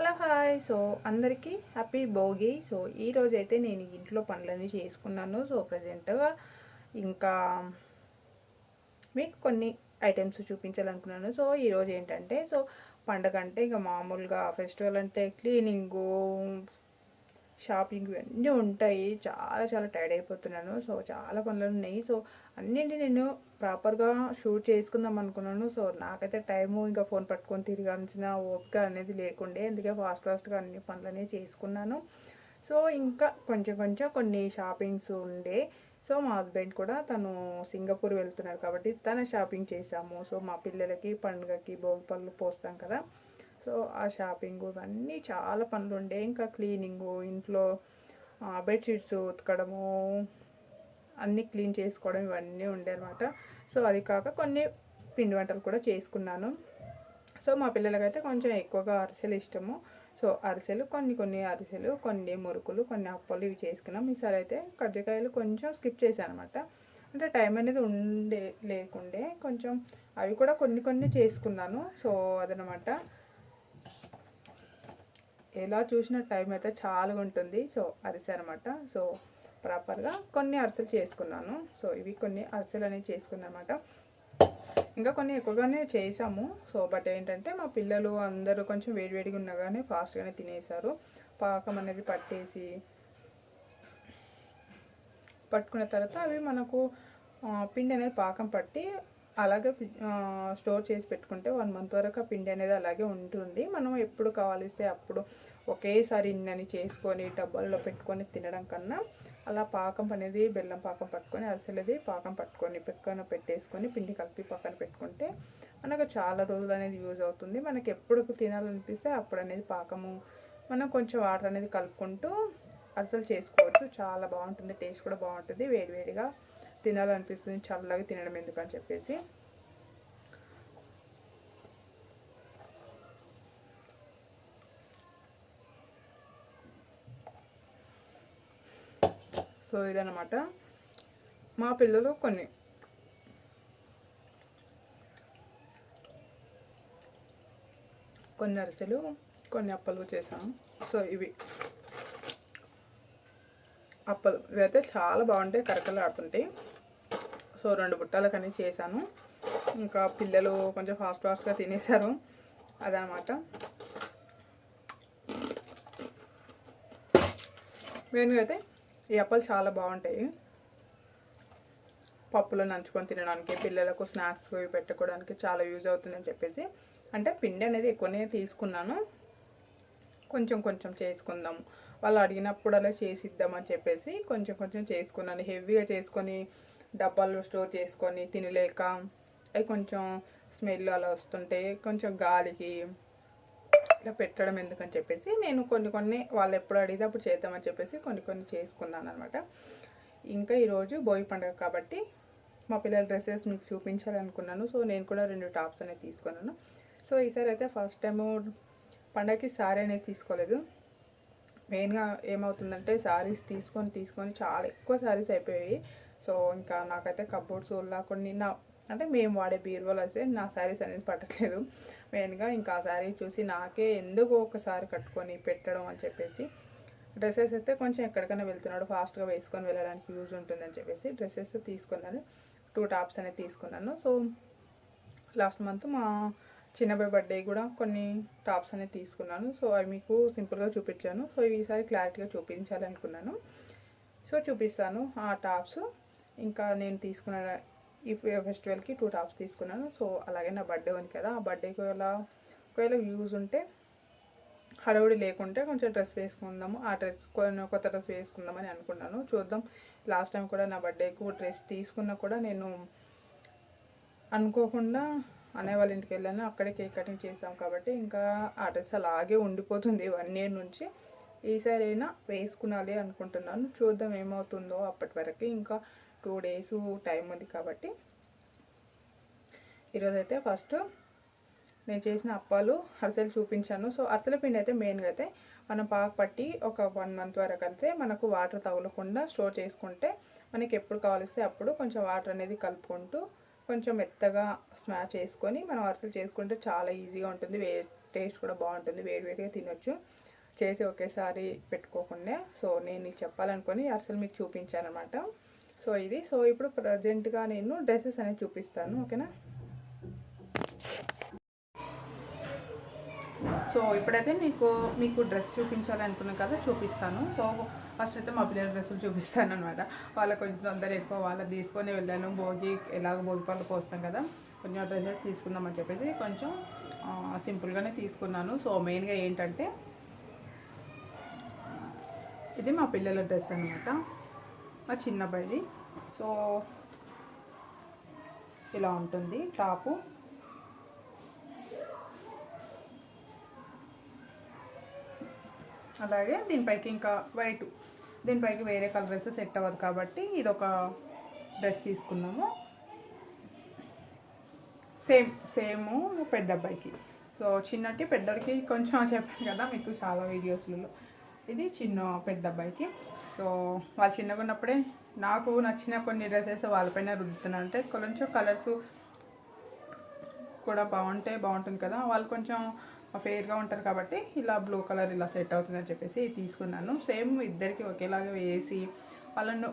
Hello hi. So అందరికీ happy Bhogi. So ఈరోజు అయితే నేను ఇంట్లో పనులన్నీ చేసుకున్నాను. సో ప్రజెంట్గా ఇంకా మీకు కొన్ని ఐటమ్స్ చూపించాలనుకున్నాను. సో ఈరోజు ఏంటంటే సో పండగ అంటే ఇక మామూలుగా ఫెస్టివల్ అంటే క్లీనింగు షాపింగ్ ఇవన్నీ ఉంటాయి. చాలా చాలా టైర్డ్ అయిపోతున్నాను సో చాలా పనులు ఉన్నాయి. సో అన్నింటి నేను ప్రాపర్గా షూట్ చేసుకుందాం అనుకున్నాను. సో నాకైతే టైము ఇంకా ఫోన్ పట్టుకొని తిరగాల్సిన ఓపిక అనేది లేకుండే. అందుకే ఫాస్ట్ ఫాస్ట్గా అన్ని పనులనే చేసుకున్నాను. సో ఇంకా కొంచెం కొంచెం కొన్ని షాపింగ్స్ ఉండే. సో మా హస్బెండ్ కూడా తను సింగపూర్ వెళ్తున్నారు కాబట్టి తన షాపింగ్ చేసాము సో మా పిల్లలకి పండుగకి భోగి పళ్ళు పోస్తాం కదా. సో ఆ షాపింగ్ ఇవన్నీ చాలా పనులు ఉండే. ఇంకా క్లీనింగు ఇంట్లో బెడ్షీట్స్ ఉతకడము అన్నీ క్లీన్ చేసుకోవడం ఇవన్నీ ఉండే అనమాట సో అది కాక కొన్ని పిండి వంటలు కూడా చేసుకున్నాను. సో మా పిల్లలకైతే కొంచెం ఎక్కువగా అరిసెలు ఇష్టము. సో అరిసెలు కొన్ని కొన్ని అరిసెలు కొన్ని మురుకులు కొన్ని అప్పలు ఇవి చేసుకున్నాం. ఈసారి అయితే కజ్జికాయలు కొంచెం స్కిప్ చేశాను అనమాట అంటే టైం అనేది ఉండే లేకుండే కొంచెం అవి కూడా కొన్ని కొన్ని చేసుకున్నాను. సో అదనమాట. ఎలా చూసిన టైం అయితే చాలా ఉంటుంది. సో అరిసె అనమాట. సో ప్రాపర్గా కొన్ని అరిసెలు చేసుకున్నాను. సో ఇవి కొన్ని అరిసెలు అనేవి చేసుకున్నాను అనమాట ఇంకా కొన్ని ఎక్కువగానే చేసాము. సో బట్ ఏంటంటే మా పిల్లలు అందరూ కొంచెం వేడివేడిగా ఉన్నగానే ఫాస్ట్గానే తినేసారు పాకం అనేది పట్టేసి పట్టుకున్న తర్వాత అవి మనకు పిండి అనేది పాకం పట్టి అలాగే స్టోర్ చేసి పెట్టుకుంటే వన్ మంత్ వరకు ఆ పిండి అనేది అలాగే ఉంటుంది. మనం ఎప్పుడు కావాలిస్తే అప్పుడు ఒకేసారి ఇన్నని చేసుకొని డబ్బాల్లో పెట్టుకొని తినడం కన్నా అలా పాకం అనేది బెల్లం పాకం పట్టుకొని అరిసెలది పాకం పట్టుకొని పక్కన పెట్టేసుకొని పిండి కలిపి పక్కన పెట్టుకుంటే మనకు చాలా రోజులు అనేది యూజ్ అవుతుంది. మనకి ఎప్పుడు తినాలనిపిస్తే అప్పుడు అనేది పాకము మనం కొంచెం వాటర్ అనేది కలుపుకుంటూ అరిసెలు చేసుకోవచ్చు. చాలా బాగుంటుంది టేస్ట్ కూడా బాగుంటుంది. వేడివేడిగా తినాలనిపిస్తుంది చల్లగా తినడం ఎందుకని చెప్పేసి. సో ఇదనమాట మా పిల్లలు కొన్ని. కొన్ని అరిసెలు కొన్ని అప్పలు చేసాం. సో ఇవి. అప్పలు. ఇవైతే చాలా బాగుంటాయి కరకలు ఆడుతుంటాయి సో రెండు బుట్టాలకని చేశాను. ఇంకా పిల్లలు కొంచెం ఫాస్ట్ ఫాస్ట్గా తినేశారు. అదనమాట మెయిన్గా అయితే ఈ అప్పలు చాలా బాగుంటాయి. పప్పులో నంచుకొని తినడానికి పిల్లలకు స్నాక్స్ పెట్టుకోవడానికి చాలా యూజ్ అవుతుందని చెప్పేసి. అంటే పిండి అనేది ఎక్కువనే తీసుకున్నాను. కొంచెం కొంచెం చేసుకుందాం. వాళ్ళు అడిగినప్పుడు అలా చేసిద్దామని చెప్పేసి కొంచెం కొంచెం చేసుకున్నాను. హెవీగా చేసుకొని డబ్బాల్లో స్టోర్ చేసుకొని తినలేక అవి కొంచెం స్మెల్ అలా వస్తుంటే కొంచెం గాలికి ఇలా పెట్టడం ఎందుకని చెప్పేసి నేను కొన్ని కొన్ని వాళ్ళు ఎప్పుడు అడిగితే అప్పుడు చేద్దామని చెప్పేసి కొన్ని కొన్ని చేసుకున్నాను అనమాట ఇంకా ఈరోజు భోగి పండుగ కాబట్టి మా పిల్లల డ్రెస్సెస్ మీకు చూపించాలనుకున్నాను. సో నేను కూడా రెండు టాప్స్ అనేది తీసుకున్నాను. సో ఈసారి అయితే ఫస్ట్ టైము పండగకి సారీ అనేది తీసుకోలేదు. మెయిన్గా ఏమవుతుందంటే శారీస్ తీసుకొని తీసుకొని చాలా ఎక్కువ శారీస్ అయిపోయాయి. సో ఇంకా నాకైతే కబోర్డ్స్ ఉల్లా కొన్ని నా అంటే మేము వాడే బీరువాలు అయితే నా శారీస్ అనేది పట్టట్లేదు. మెయిన్గా ఇంకా ఆ శారీ చూసి నాకే ఎందుకు ఒకసారి కట్టుకొని పెట్టడం అని చెప్పేసి డ్రెస్సెస్ అయితే కొంచెం ఎక్కడికైనా వెళ్తున్నాడు ఫాస్ట్గా వేసుకొని వెళ్ళడానికి యూజ్ ఉంటుందని చెప్పేసి డ్రెస్సెస్ తీసుకున్నాను. టూ టాప్స్ అనేది తీసుకున్నాను. సో లాస్ట్ మంత్ మా చిన్నబాయ్ బర్త్డే కూడా కొన్ని టాప్స్ అనేది తీసుకున్నాను. సో అవి మీకు సింపుల్గా చూపించాను. సో ఈసారి క్లారిటీగా చూపించాలనుకున్నాను. సో చూపిస్తాను ఆ టాప్స్. ఇంకా నేను తీసుకున్న ఈ ఫెస్టివల్కి టూ టాప్స్ తీసుకున్నాను. సో అలాగే నా బర్త్డే ఉంది కదా ఆ బర్త్డేకి ఒకవేళ ఒకవేళ యూజ్ ఉంటే హడవుడి లేకుంటే కొంచెం డ్రెస్ వేసుకుందాము. ఆ డ్రెస్ కొత్త డ్రెస్ వేసుకుందామని అనుకున్నాను. చూద్దాం. లాస్ట్ టైం కూడా నా బర్త్డేకు డ్రెస్ తీసుకున్నా కూడా నేను అనుకోకుండా అనే వాళ్ళ ఇంటికి వెళ్ళాను. అక్కడే కేక్ కటింగ్ చేసాం కాబట్టి ఇంకా ఆ డ్రెస్ అలాగే ఉండిపోతుంది వన్ ఇయర్ నుంచి. ఈసారి అయినా వేసుకునాలి అనుకుంటున్నాను. చూద్దాం ఏమవుతుందో అప్పటి వరకు. ఇంకా టూ డేస్ టైం ఉంది కాబట్టి ఈరోజైతే ఫస్ట్ నేను చేసిన అప్పాలు అరిసెలు చూపించాను. సో అరిసెల పిండి అయితే మెయిన్గా అయితే మనం పాకు పట్టి ఒక వన్ మంత్ వరకు అయితే మనకు వాటర్ తగలకుండా స్టోర్ చేసుకుంటే మనకి ఎప్పుడు కావలిస్తే అప్పుడు కొంచెం వాటర్ అనేది కలుపుకుంటూ కొంచెం మెత్తగా స్మాష్ చేసుకొని మనం అరిసెలు చేసుకుంటే చాలా ఈజీగా ఉంటుంది. వే టేస్ట్ కూడా బాగుంటుంది. వేడివేడిగా తినొచ్చు. చేసి ఒకేసారి పెట్టుకోకుండా. సో నేను చెప్పాలనుకుని చెప్పాలనుకొని అసలు మీకు చూపించాను అనమాట సో ఇది. సో ఇప్పుడు ప్రజెంట్గా నేను డ్రెస్సెస్ అనేది చూపిస్తాను. ఓకేనా? సో ఇప్పుడైతే మీకు మీకు డ్రెస్ చూపించాలనుకున్నాను కదా చూపిస్తాను. సో ఫస్ట్ అయితే మా పిల్లల డ్రెస్సులు చూపిస్తాను అనమాట వాళ్ళకి కొంచెం తొందర ఎక్కువ వాళ్ళకి తీసుకొని వెళ్ళాను. భోగి ఎలాగ భోగి పళ్ళు పోస్తాం కదా. కొంచెం డ్రెస్సెస్ తీసుకుందామని చెప్పేసి కొంచెం సింపుల్గానే తీసుకున్నాను. సో మెయిన్గా ఏంటంటే ఇది మా పిల్లల డ్రెస్ అనమాట మా చిన్న సో ఇలా ఉంటుంది టాపు. అలాగే దీనిపైకి ఇంకా వైట్. దీనిపైకి వేరే కలర్ డ్రెస్ సెట్ అవ్వదు కాబట్టి ఇది ఒక డ్రెస్ తీసుకున్నాము. సేమ్ సేమ్ పెద్ద అబ్బాయికి. సో చిన్నటి పెద్దడికి కొంచెం చెప్పాను కదా మీకు చాలా వీడియోస్లలో ఇది చిన్న పెద్ద అబ్బాయికి. సో వాళ్ళు చిన్నగా ఉన్నప్పుడే నాకు నచ్చిన కొన్ని డ్రెస్సెస్ వాళ్ళపైన రుద్దుతున్నాను అంటే కొంచెం కలర్స్ కూడా బాగుంటే బాగుంటుంది కదా. వాళ్ళు కొంచెం ఫెయిర్గా ఉంటారు కాబట్టి ఇలా బ్లూ కలర్ ఇలా సెట్ అవుతుందని చెప్పేసి తీసుకున్నాను. సేమ్ ఇద్దరికి ఒకేలాగా వేసి వాళ్ళను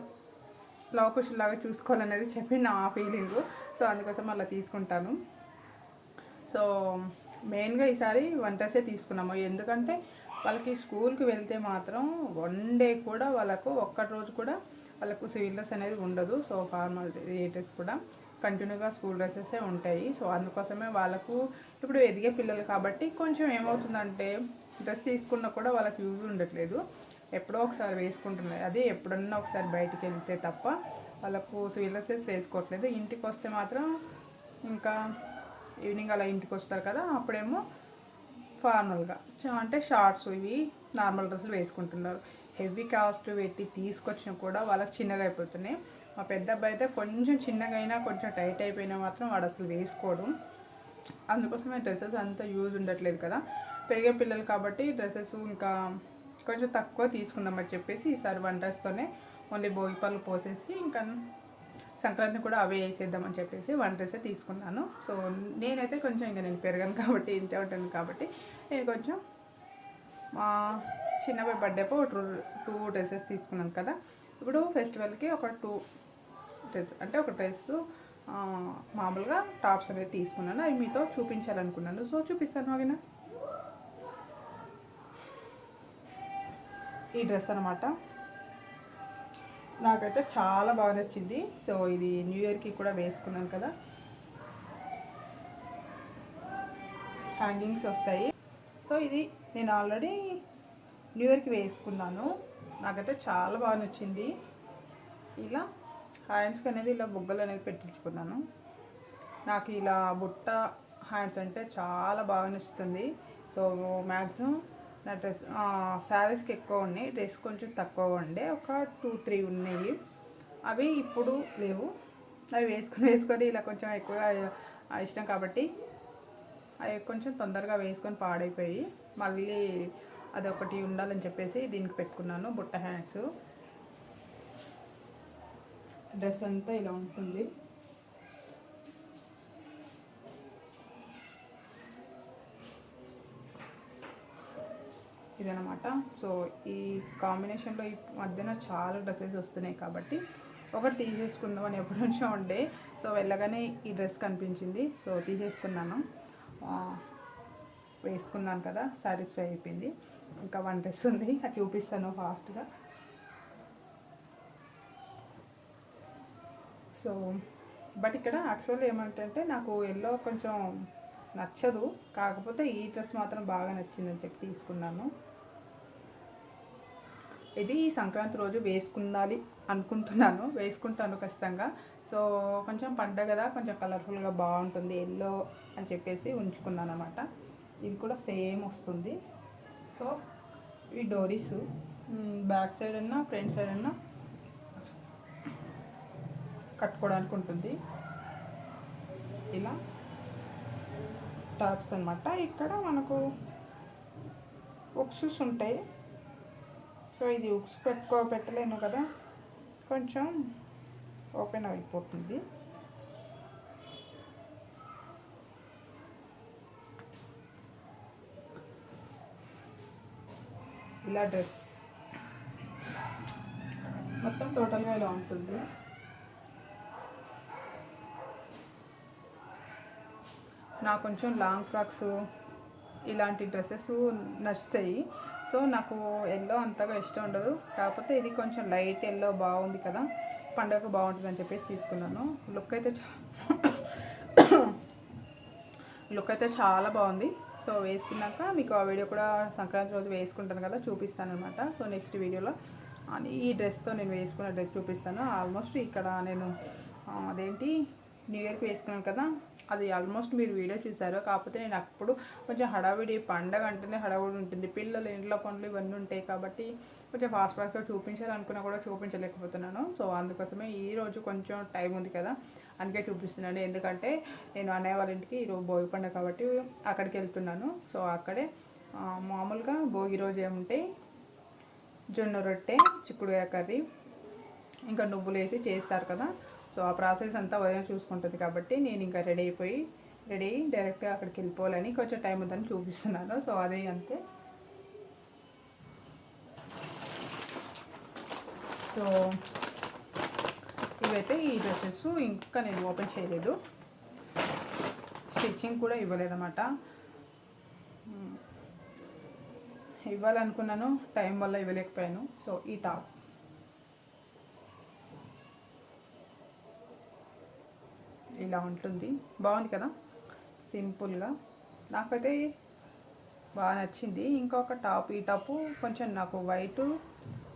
లాగా చూసుకోవాలనేది చెప్పి నా ఫీలింగ్. సో అందుకోసం అలా తీసుకుంటాను. సో మెయిన్గా ఈసారి వన్ డ్రెస్సే తీసుకున్నాము. ఎందుకంటే వాళ్ళకి స్కూల్కి వెళ్తే మాత్రం వన్ డే కూడా వాళ్ళకు ఒక్కటి రోజు కూడా వాళ్ళకు సివిల్ అనేది ఉండదు. సో ఫార్మల్ డ్రెస్ కూడా కంటిన్యూగా స్కూల్ డ్రెస్సెసే ఉంటాయి. సో అందుకోసమే వాళ్ళకు ఇప్పుడు ఎదిగే పిల్లలు కాబట్టి కొంచెం ఏమవుతుందంటే డ్రెస్ తీసుకున్నా కూడా వాళ్ళకి యూజ్ ఉండట్లేదు. ఎప్పుడో ఒకసారి వేసుకుంటున్నారు. అదే ఎప్పుడన్నా ఒకసారి బయటికి వెళ్తే తప్ప వాళ్ళకు సివిల్ వేసుకోవట్లేదు. ఇంటికి వస్తే మాత్రం ఇంకా ఈవినింగ్ అలా ఇంటికి వస్తారు కదా అప్పుడేమో ఫార్మల్గా. అంటే షార్ట్స్ ఇవి నార్మల్ డ్రెస్సులు వేసుకుంటున్నారు. హెవీ కాస్ట్ పెట్టి తీసుకొచ్చినా కూడా వాళ్ళకి చిన్నగా అయిపోతున్నాయి. మా పెద్ద అబ్బాయి అయితే కొంచెం చిన్నగా అయినా కొంచెం టైట్ అయిపోయినా మాత్రం వాడు అసలు వేసుకోవడం ఈ డ్రెస్సెస్ అంత యూజ్ ఉండట్లేదు కదా. పెరిగే పిల్లలు కాబట్టి డ్రెస్సెస్ ఇంకా కొంచెం తక్కువ తీసుకుందామని చెప్పేసి ఈసారి వన్ డ్రెస్తోనే ఓన్లీ భోగి పళ్ళు పోసేసి ఇంకా సంక్రాంతి కూడా అవే వేసేద్దామని చెప్పేసి వన్ డ్రెస్సే తీసుకున్నాను. సో నేనైతే కొంచెం ఇంకా నేను పెరగను కాబట్టి ఇంతే ఉంటాను కాబట్టి నేను కొంచెం మా చిన్నబాయ్ బర్త్డేపో టూ టూ డ్రెస్సెస్ తీసుకున్నాను కదా. ఇప్పుడు ఫెస్టివల్కి ఒక టూ డ్రెస్ అంటే ఒక డ్రెస్ మామూలుగా టాప్స్ అనేది తీసుకున్నాను. అవి మీతో చూపించాలనుకున్నాను. సో చూపిస్తాను అవినా. ఈ డ్రెస్ అనమాట నాకైతే చాలా బాగా నచ్చింది. సో ఇది న్యూ ఇయర్కి కూడా వేసుకున్నాను కదా. హ్యాంగింగ్స్ వస్తాయి. సో ఇది నేను ఆల్రెడీ న్యూ ఇయర్కి వేసుకున్నాను. నాకైతే చాలా బాగా నచ్చింది. ఇలా హ్యాండ్స్కి అనేది ఇలా బుగ్గలు అనేది పెట్టించుకున్నాను. నాకు ఇలా బుట్ట హ్యాండ్స్ అంటే చాలా బాగా నచ్చుతుంది. సో మ్యాక్సిమం నా డ్రెస్ శారీస్కి ఎక్కువ ఉన్నాయి. డ్రెస్ కొంచెం తక్కువ ఉండే. ఒక టూ త్రీ ఉన్నాయి. అవి ఇప్పుడు లేవు. అవి వేసుకొని వేసుకొని ఇలా కొంచెం ఎక్కువగా ఇష్టం కాబట్టి అవి కొంచెం తొందరగా వేసుకొని పాడైపోయి మళ్ళీ అదొకటి ఉండాలని చెప్పేసి దీనికి పెట్టుకున్నాను. బుట్ట హ్యాండ్స్. డ్రెస్ అంతా ఇలా ఉంటుంది. ఇదనమాట సో ఈ కాంబినేషన్లో ఈ మధ్యన చాలా డ్రెస్సెస్ వస్తున్నాయి కాబట్టి ఒకటి తీసేసుకుందాం అని ఎప్పటి నుంచో ఉండే. సో వెళ్ళగానే ఈ డ్రెస్ కనిపించింది. సో తీసేసుకున్నాను. వేసుకున్నాను కదా సాటిస్ఫై అయిపోయింది. ఇంకా వన్ డ్రెస్ ఉంది. అది చూపిస్తాను ఫాస్ట్గా. సో బట్ ఇక్కడ యాక్చువల్ ఏమంటే నాకు ఎల్లో కొంచెం నచ్చదు. కాకపోతే ఈ డ్రెస్ మాత్రం బాగా నచ్చిందని చెప్పి తీసుకున్నాను. ఇది సంక్రాంతి రోజు వేసుకుందాలి అనుకుంటున్నాను. వేసుకుంటాను ఖచ్చితంగా. సో కొంచెం పండగ కదా కొంచెం కలర్ఫుల్గా బాగుంటుంది ఎల్లో అని చెప్పేసి ఉంచుకున్నాను అనమాట ఇది కూడా సేమ్ వస్తుంది. సో ఈ డోరీస్ బ్యాక్ సైడ్ అన్నా ఫ్రంట్ సైడ్ అన్నా కట్టుకోవడానికి ఉంటుంది ఇలా. టాప్స్ అనమాట ఇక్కడ మనకు ఉక్సుస్ ఉంటాయి. సో ఇది ఉక్స్ పెట్టుకో పెట్టలేను కదా. కొంచెం ఓపెన్ అయిపోతుంది. ఇలా డ్రెస్. మొత్తం టోటల్గా ఇలా ఉంటుంది. నాకు కొంచెం లాంగ్ ఫ్రాక్స్ ఇలాంటి డ్రెస్సెస్ నచ్చుతాయి. సో నాకు ఎల్లో అంతగా ఇష్టం ఉండదు. కాకపోతే ఇది కొంచెం లైట్ ఎల్లో బాగుంది కదా పండగ బాగుంటుంది అని చెప్పేసి తీసుకున్నాను. లుక్ అయితే చా లుక్ అయితే చాలా బాగుంది. సో వేసుకున్నాక మీకు ఆ వీడియో కూడా సంక్రాంతి రోజు వేసుకుంటాను కదా చూపిస్తాను అనమాట సో నెక్స్ట్ వీడియోలో అని ఈ డ్రెస్తో నేను వేసుకున్న డ్రెస్ చూపిస్తాను. ఆల్మోస్ట్ ఇక్కడ నేను అదేంటి న్యూ ఇయర్కి వేసుకున్నాను కదా అది ఆల్మోస్ట్ మీరు వీడియో చూసారు కాకపోతే నేను అప్పుడు కొంచెం హడావిడి పండగ అంటేనే హడావిడి ఉంటుంది. పిల్లలు ఇంట్లో పనులు ఇవన్నీ ఉంటాయి కాబట్టి కొంచెం ఫాస్ట్ ఫాస్ట్గా చూపించాలనుకున్నా కూడా చూపించలేకపోతున్నాను. సో అందుకోసమే ఈరోజు కొంచెం టైం ఉంది కదా అందుకే చూపిస్తున్నాను. ఎందుకంటే నేను అన్నయ్య వాళ్ళ ఇంటికి ఈరోజు భోగి పండుగ కాబట్టి అక్కడికి వెళ్తున్నాను. సో అక్కడే మామూలుగా భోగి రోజు ఏముంటాయి జొన్న రొట్టె చిక్కుడుకాయ కర్రీ ఇంకా నువ్వులు వేసి చేస్తారు కదా. సో ఆ ప్రాసెస్ అంతా వదిన చూసుకుంటుంది కాబట్టి నేను ఇంకా రెడీ అయిపోయి రెడీ అయ్యి డైరెక్ట్గా అక్కడికి వెళ్ళిపోవాలని కొంచెం టైం ఉందని చూపిస్తున్నాను. సో అదే అంతే. సో ఇవైతే ఈ డ్రెస్సెస్ ఇంకా నేను ఓపెన్ చేయలేదు. స్టిచ్చింగ్ కూడా ఇవ్వలేదన్నమాట. ఇవ్వాలనుకున్నాను టైం వల్ల ఇవ్వలేకపోయాను. సో ఈ టాప్. ఇలా ఉంటుంది. బాగుంది కదా? సింపుల్గా. నాకైతే బాగా నచ్చింది. ఇంకొక టాప్ ఈ టాపు కొంచెం నాకు వైట్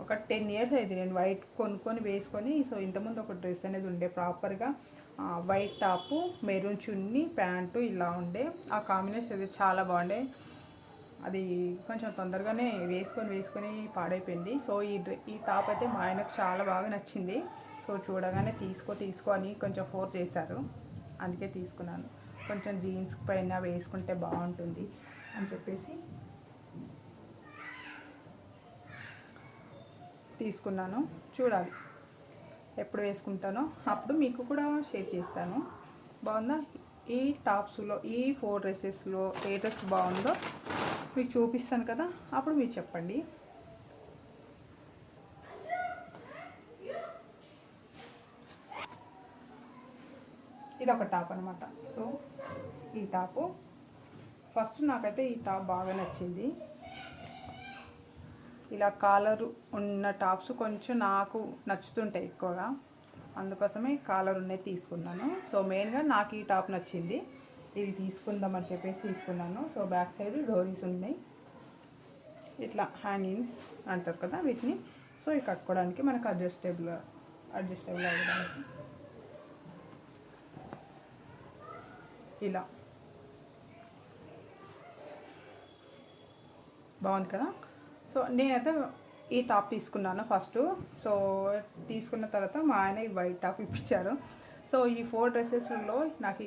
ఒక టెన్ ఇయర్స్ అయింది నేను వైట్ కొనుక్కొని వేసుకొని. సో ఇంతకుముందు ఒక డ్రెస్ అనేది ఉండే ప్రాపర్గా. వైట్ టాపు మెరూన్ చున్నీ ప్యాంటు ఇలా ఉండే. ఆ కాంబినేషన్ అయితే చాలా బాగుండే. అది కొంచెం తొందరగానే వేసుకొని వేసుకొని పాడైపోయింది. సో ఈ ఈ టాప్ అయితే మా ఆయనకు చాలా బాగా నచ్చింది. సో చూడగానే తీసుకో తీసుకో అని కొంచెం ఫోర్స్ చేశారు. అందుకే తీసుకున్నాను. కొంచెం జీన్స్ పైన వేసుకుంటే బాగుంటుంది అని చెప్పేసి తీసుకున్నాను. చూడాలి ఎప్పుడు వేసుకుంటానో. అప్పుడు మీకు కూడా షేర్ చేస్తాను. బాగుందా? ఈ టాప్స్లో ఈ ఫోర్ డ్రెస్సెస్లో ఏ డ్రెస్ బాగుందో మీకు చూపిస్తాను కదా. అప్పుడు మీరు చెప్పండి. ఇది ఒక టాప్ అనమాట సో ఈ టాపు. ఫస్ట్ నాకైతే ఈ టాప్ బాగా నచ్చింది. ఇలా కాలర్ ఉన్న టాప్స్ కొంచెం నాకు నచ్చుతుంటాయి ఎక్కువగా. అందుకోసమే కాలర్ ఉన్నది తీసుకున్నాను. సో మెయిన్గా నాకు ఈ టాప్ నచ్చింది. ఇది తీసుకుందామని చెప్పేసి తీసుకున్నాను. సో బ్యాక్ సైడ్ డోరీస్ ఉన్నాయి. ఇట్లా హ్యాంగింగ్స్ అంటారు కదా వీటిని. సో ఇవి కట్టుకోవడానికి మనకు అడ్జస్టేబుల్ అడ్జస్టేబుల్ అవ్వడానికి. ఇలా. బాగుంది కదా? సో నేనైతే ఈ టాప్ తీసుకున్నాను ఫస్ట్. సో తీసుకున్న తర్వాత మా ఆయన ఈ వైట్ టాప్ ఇప్పించారు. సో ఈ ఫోర్ డ్రెస్సెస్లో నాకు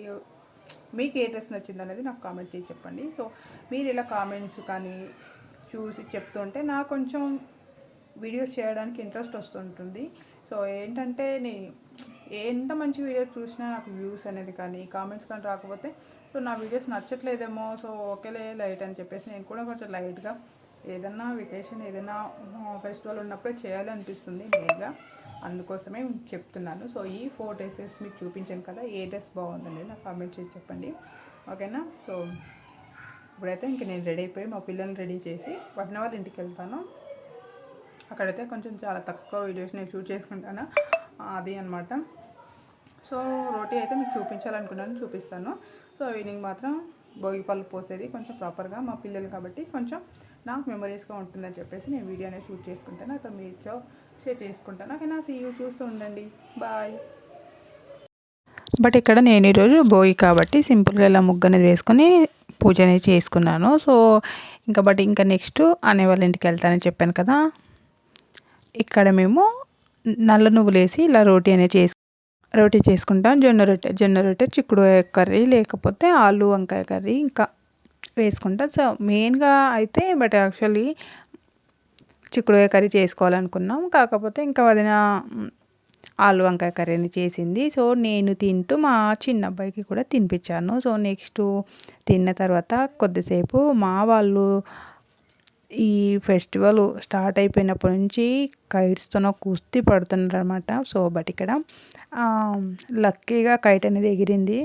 మీకు ఏ డ్రెస్ నచ్చింది అనేది నాకు కామెంట్ చేసి చెప్పండి. సో మీరు ఇలా కామెంట్స్ కానీ చూసి చెప్తుంటే నాకు కొంచెం వీడియోస్ చేయడానికి ఇంట్రెస్ట్ వస్తుంటుంది. సో ఏంటంటే నే ఎంత మంచి వీడియోస్ చూసినా నాకు వ్యూస్ అనేది కానీ కామెంట్స్ కానీ రాకపోతే సో నా వీడియోస్ నచ్చట్లేదేమో సో ఓకేలే లైట్ అని చెప్పేసి నేను కూడా కొంచెం లైట్గా ఏదన్నా వెకేషన్ ఏదైనా ఫెస్టివల్ ఉన్నప్పుడే చేయాలనిపిస్తుంది మెయిన్గా అందుకోసమే చెప్తున్నాను. సో ఈ ఫోర్ డ్రెస్సెస్ మీకు చూపించాను కదా ఏ డ్రెస్ బాగుందండి నాకు కామెంట్ చేసి చెప్పండి. ఓకేనా? సో ఇప్పుడైతే ఇంక నేను రెడీ అయిపోయి మా పిల్లల్ని రెడీ చేసి వన్ అవర్ ఇంటికి వెళ్తాను. అక్కడైతే కొంచెం చాలా తక్కువ వీడియోస్ నేను షూట్ చేసుకుంటాను. అది అనమాట సో రోటీ అయితే మీకు చూపించాలనుకున్నాను చూపిస్తాను. సో ఈవినింగ్ మాత్రం భోగి పళ్ళు పోసేది కొంచెం ప్రాపర్గా మా పిల్లలు కాబట్టి కొంచెం నాకు మెమరీస్గా ఉంటుందని చెప్పేసి నేను వీడియో అనేది షూట్ చేసుకుంటాను. అక్కడ మీతో షేర్ చేసుకుంటాను. ఓకేనా? సీ చూస్తూ ఉండండి. బాయ్. బట్ ఇక్కడ నేను ఈరోజు భోగి కాబట్టి సింపుల్గా ఇలా ముగ్గు అనేది వేసుకొని పూజ అనేది చేసుకున్నాను. సో ఇంకా బట్ ఇంకా నెక్స్ట్ అనే వాళ్ళ ఇంటికి వెళ్తానని చెప్పాను కదా. ఇక్కడ మేము నల్ల నువ్వులు వేసి ఇలా రోటీ అనేది చేసు రోటీ చేసుకుంటాం. జొన్న రొట్టె జొన్న రొట్టె చిక్కుడు కర్రీ లేకపోతే ఆలు వంకాయ కర్రీ ఇంకా వేసుకుంటాం. సో మెయిన్గా అయితే బట్ యాక్చువల్లీ చిక్కుడుకాయ కర్రీ చేసుకోవాలనుకున్నాం. కాకపోతే ఇంకా వదిన ఆలు వంకాయ కర్రీని చేసింది. సో నేను తింటూ మా చిన్న అబ్బాయికి కూడా తినిపించాను. సో నెక్స్ట్ తిన్న తర్వాత కొద్దిసేపు మా వాళ్ళు ఈ ఫెస్టివల్ స్టార్ట్ అయిపోయినప్పటి నుంచి కైట్స్తో కుస్తీ పడుతున్నారు అనమాట సో బట్ ఇక్కడ లక్కీగా కైట్ అనేది ఎగిరింది.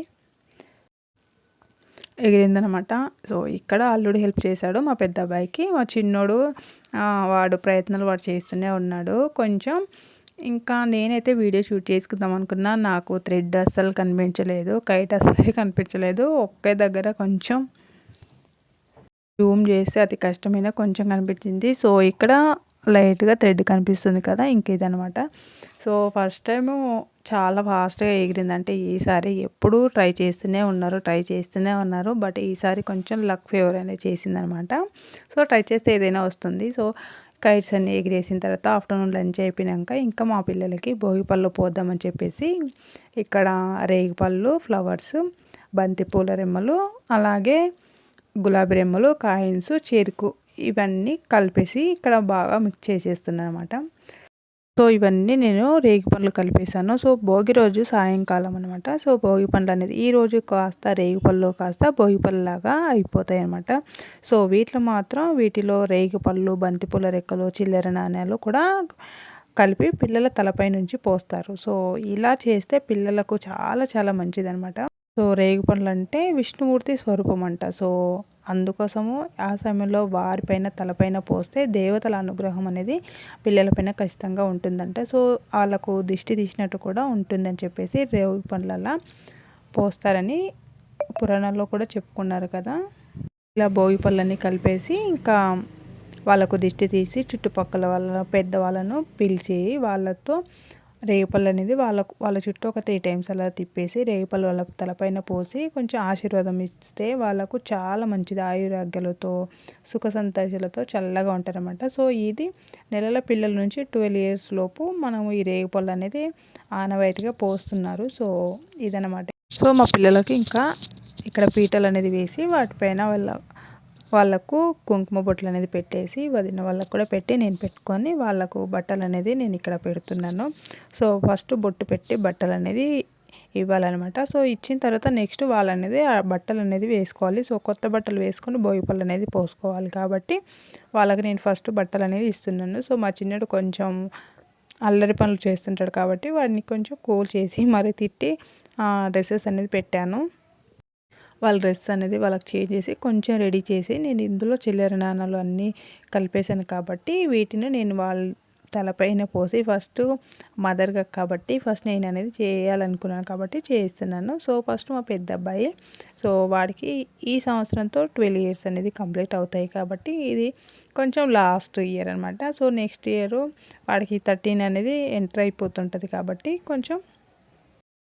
ఎగిరిందనమాట సో ఇక్కడ అల్లుడు హెల్ప్ చేశాడు మా పెద్ద అబ్బాయికి. మా చిన్నోడు వాడు ప్రయత్నాలు వాడు చేస్తూనే ఉన్నాడు. కొంచెం ఇంకా నేనైతే వీడియో షూట్ చేసుకుందాం అనుకున్నా. నాకు థ్రెడ్ అస్సలు కనిపించలేదు కైట్ అస్సలే కనిపించలేదు. ఒకే దగ్గర కొంచెం జూమ్ చేస్తే అతి కష్టమైన కొంచెం కనిపించింది. సో ఇక్కడ లైట్గా థ్రెడ్ కనిపిస్తుంది కదా ఇంక సో ఫస్ట్ టైము చాలా ఫాస్ట్గా ఎగిరింది. అంటే ఈసారి ఎప్పుడూ ట్రై చేస్తూనే ఉన్నారు ట్రై చేస్తూనే ఉన్నారు. బట్ ఈసారి కొంచెం లక్ ఫేవర్ అనేది చేసిందనమాట సో ట్రై చేస్తే ఏదైనా వస్తుంది. సో కైట్స్ అన్నీ ఎగిరేసిన తర్వాత ఆఫ్టర్నూన్ లంచ్ అయిపోయినాక ఇంకా మా పిల్లలకి భోగిపళ్ళు పోద్దామని చెప్పేసి ఇక్కడ రేగిపళ్ళు ఫ్లవర్స్ బంతి పూల రెమ్మలు అలాగే గులాబీ రెమ్మలు కాయిన్స్ చెరుకు ఇవన్నీ కలిపేసి ఇక్కడ బాగా మిక్స్ చేసేస్తున్నాను అనమాట సో ఇవన్నీ నేను రేగి పండ్లు కలిపేసాను సో భోగి రోజు సాయంకాలం అనమాట సో భోగి పండ్లు అనేది ఈ రోజు కాస్త రేగి పళ్ళు కాస్త భోగి లాగా అయిపోతాయి అనమాట సో వీటిలో మాత్రం వీటిలో రేగి పళ్ళు బంతిపూల రెక్కలు చిల్లర నాణ్యాలు కూడా కలిపి పిల్లల తలపై నుంచి పోస్తారు. సో ఇలా చేస్తే పిల్లలకు చాలా చాలా మంచిదనమాట సో రేగి పండ్లు అంటే విష్ణుమూర్తి స్వరూపం అంట సో అందుకోసము ఆ సమయంలో వారిపైన తలపైన పోస్తే దేవతల అనుగ్రహం అనేది పిల్లలపైన ఖచ్చితంగా ఉంటుందంట. సో వాళ్ళకు దిష్టి తీసినట్టు కూడా ఉంటుందని చెప్పేసి రేగు పండ్లలా పోస్తారని పురాణాల్లో కూడా చెప్పుకున్నారు కదా. ఇలా భోగి పళ్ళని కలిపేసి ఇంకా వాళ్ళకు దిష్టి తీసి చుట్టుపక్కల వాళ్ళ పెద్దవాళ్ళను పిలిచి వాళ్ళతో రేగుపళ్ళు అనేది వాళ్ళకు వాళ్ళ చుట్టూ ఒక త్రీ టైమ్స్ అలా తిప్పేసి రేగుపళ్ళు వాళ్ళ తలపైన పోసి కొంచెం ఆశీర్వాదం ఇస్తే వాళ్ళకు చాలా మంచిది. ఆయురాగ్యాలతో సుఖ సంతోషాలతో చల్లగా ఉంటారనమాట సో ఇది నెలల పిల్లల నుంచి ట్వెల్వ్ ఇయర్స్ లోపు మనము ఈ రేగుపళ్ళు అనేది ఆనవాయితీగా పోస్తున్నారు. సో ఇదనమాట సో మా పిల్లలకి ఇంకా ఇక్కడ పీటలు అనేది వేసి వాటిపైన వాళ్ళ వాళ్ళకు కుంకుమ బొట్లు అనేది పెట్టేసి వదిన వాళ్ళకు కూడా పెట్టి నేను పెట్టుకొని వాళ్ళకు బట్టలు అనేది నేను ఇక్కడ పెడుతున్నాను. సో ఫస్ట్ బొట్టు పెట్టి బట్టలు అనేది ఇవ్వాలన్నమాట. సో ఇచ్చిన తర్వాత నెక్స్ట్ వాళ్ళు అనేది ఆ బట్టలు అనేది వేసుకోవాలి. సో కొత్త బట్టలు వేసుకొని బోయిపళ్ళు అనేది పోసుకోవాలి కాబట్టి వాళ్ళకి నేను ఫస్ట్ బట్టలు అనేది ఇస్తున్నాను. సో మా చిన్నడు కొంచెం అల్లరి పనులు చేస్తుంటాడు కాబట్టి వాడిని కొంచెం కూల్ చేసి మరి తిట్టి డ్రెస్సెస్ అనేది పెట్టాను. వాళ్ళ డ్రెస్ అనేది వాళ్ళకి చేంజ్ చేసి కొంచెం రెడీ చేసి నేను ఇందులో చిల్లర నాణాలు అన్నీ కలిపేశాను కాబట్టి వీటిని నేను వాళ్ళ తలపైన పోసి ఫస్ట్ మదర్గా కాబట్టి ఫస్ట్ నేను అనేది చేయాలనుకున్నాను కాబట్టి చేస్తున్నాను. సో ఫస్ట్ మా పెద్ద అబ్బాయి సో వాడికి ఈ సంవత్సరంతో ట్వెల్వ్ ఇయర్స్ అనేది కంప్లీట్ అవుతాయి కాబట్టి ఇది కొంచెం లాస్ట్ ఇయర్ అనమాట సో నెక్స్ట్ ఇయర్ వాడికి థర్టీన్ అనేది ఎంటర్ అయిపోతుంటుంది కాబట్టి కొంచెం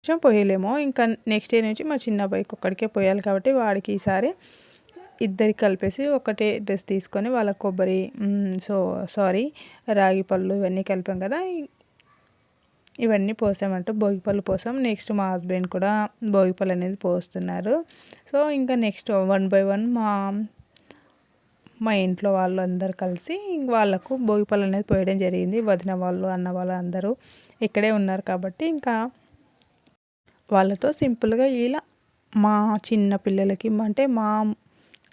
కొంచెం పోయలేము. ఇంకా నెక్స్ట్ డే నుంచి మా చిన్న అబ్బాయికి ఒక్కడికే పోయాలి కాబట్టి వాడికి ఈసారి ఇద్దరికి కలిపేసి ఒకటే డ్రెస్ తీసుకొని వాళ్ళ కొబ్బరి సో సారీ రాగి పళ్ళు ఇవన్నీ కలిపాం కదా. ఇవన్నీ పోసామంటే భోగి పళ్ళు పోసాం. నెక్స్ట్ మా హస్బెండ్ కూడా భోగి పళ్ళు అనేది పోస్తున్నారు. సో ఇంకా నెక్స్ట్ వన్ బై వన్ మా మా ఇంట్లో వాళ్ళు అందరు కలిసి వాళ్ళకు భోగి పళ్ళు అనేది పోయడం జరిగింది. వదిన వాళ్ళు అన్న వాళ్ళు అందరూ ఇక్కడే ఉన్నారు కాబట్టి ఇంకా వాళ్ళతో సింపుల్గా ఇలా మా చిన్న పిల్లలకి అంటే మా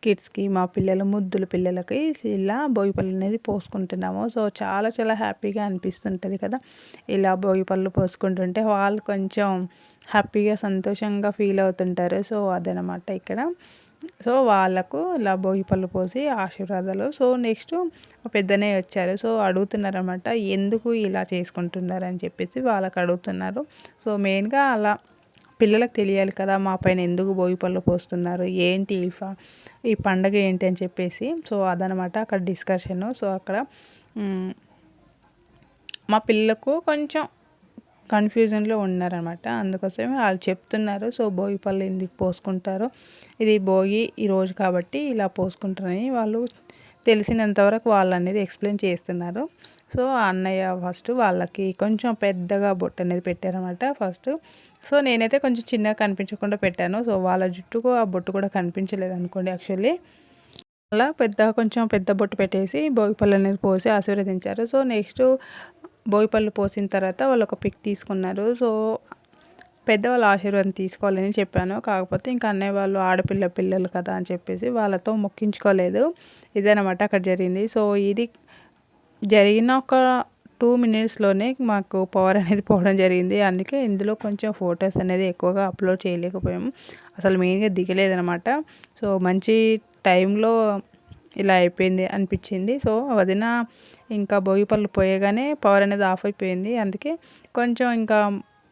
కిడ్స్కి మా పిల్లల ముద్దుల పిల్లలకి ఇలా భోగిపళ్ళు అనేది పోసుకుంటున్నాము. సో చాలా చాలా హ్యాపీగా అనిపిస్తుంటుంది కదా. ఇలా భోగిపళ్ళు పోసుకుంటుంటే వాళ్ళు కొంచెం హ్యాపీగా సంతోషంగా ఫీల్ అవుతుంటారు. సో అదనమాట ఇక్కడ. సో వాళ్ళకు ఇలా భోగిపళ్ళు పోసి ఆశీర్వాదాలు. సో నెక్స్ట్ పెద్దనే వచ్చారు. సో అడుగుతున్నారనమాట ఎందుకు ఇలా చేసుకుంటున్నారు? అని చెప్పేసి వాళ్ళకి అడుగుతున్నారు. సో మెయిన్గా అలా పిల్లలకు తెలియాలి కదా మా పైన ఎందుకు భోగి పళ్ళు పోస్తున్నారు ఏంటి ఈ పండగ ఏంటి అని చెప్పేసి. సో అదనమాట అక్కడ డిస్కషన్. సో అక్కడ మా పిల్లకు కొంచెం కన్ఫ్యూజన్లో ఉన్నారనమాట. అందుకోసమే వాళ్ళు చెప్తున్నారు. సో భోగి పళ్ళు ఎందుకు పోసుకుంటారు? ఇది భోగి ఈరోజు కాబట్టి ఇలా పోసుకుంటారని వాళ్ళు తెలిసినంతవరకు వాళ్ళు అనేది ఎక్స్ప్లెయిన్ చేస్తున్నారు. సో అన్నయ్య ఫస్ట్ వాళ్ళకి కొంచెం పెద్దగా బొట్టు అనేది పెట్టారనమాట ఫస్ట్. సో నేనైతే కొంచెం చిన్నగా కనిపించకుండా పెట్టాను. సో వాళ్ళ జుట్టుకు ఆ బొట్టు కూడా కనిపించలేదు అనుకోండి యాక్చువల్లీ. అలా పెద్ద కొంచెం పెద్ద బొట్టు పెట్టేసి భోగిపళ్ళు అనేది పోసి ఆశీర్వదించారు. సో నెక్స్ట్ భోగిపళ్ళు పోసిన తర్వాత వాళ్ళు ఒక పిక్ తీసుకున్నారు. సో పెద్దవాళ్ళ ఆశీర్వాదం తీసుకోవాలని చెప్పాను. కాకపోతే ఇంకా అన్నయ్య వాళ్ళు ఆడపిల్ల పిల్లలు కదా అని చెప్పేసి వాళ్ళతో మొక్కించుకోలేదు. ఇదనమాట అక్కడ జరిగింది. సో ఇది జరిగిన ఒక టూ మినిట్స్లోనే మాకు పవర్ అనేది పోవడం జరిగింది. అందుకే ఇందులో కొంచెం ఫొటోస్ అనేది ఎక్కువగా అప్లోడ్ చేయలేకపోయాము. అసలు మెయిన్గా దిగలేదనమాట సో మంచి టైంలో ఇలా అయిపోయింది అనిపించింది. సో వదిన ఇంకా భోగి పళ్ళు పోయగానే పవర్ అనేది ఆఫ్ అయిపోయింది. అందుకే కొంచెం ఇంకా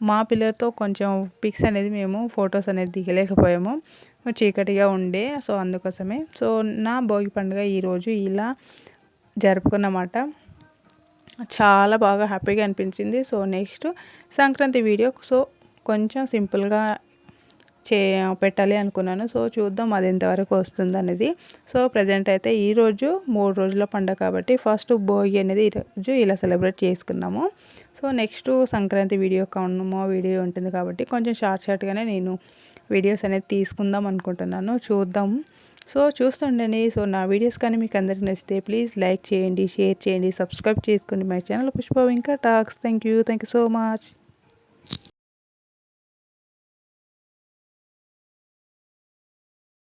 మా పిల్లలతో కొంచెం పిక్స్ అనేది మేము ఫొటోస్ అనేది దిగలేకపోయాము. చీకటిగా ఉండే సో అందుకోసమే. సో నా భోగి పండుగ ఈరోజు ఇలా జరుపుకున్నమాట. చాలా బాగా హ్యాపీగా అనిపించింది. So next Sankranti video so కొంచెం సింపుల్గా చే పెట్టాలి అనుకున్నాను. సో చూద్దాం అది ఎంతవరకు వస్తుంది అనేది. సో ప్రజెంట్ అయితే ఈరోజు మూడు రోజుల పండుగ కాబట్టి ఫస్ట్ భోగి అనేది ఈరోజు ఇలా సెలబ్రేట్ చేసుకున్నాము. సో నెక్స్ట్ సంక్రాంతి వీడియో కౌన్నమో వీడియో ఉంటుంది కాబట్టి కొంచెం షార్ట్ షార్ట్గానే నేను వీడియోస్ అనేది తీసుకుందాం అనుకుంటున్నాను. చూద్దాం. సో చూస్తుండండి. సో నా వీడియోస్ కానీ మీకు అందరికి నచ్చితే ప్లీజ్ లైక్ చేయండి షేర్ చేయండి సబ్స్క్రైబ్ చేసుకోండి మై ఛానల్ పుష్ప ఇంకా talks thank you thank you so much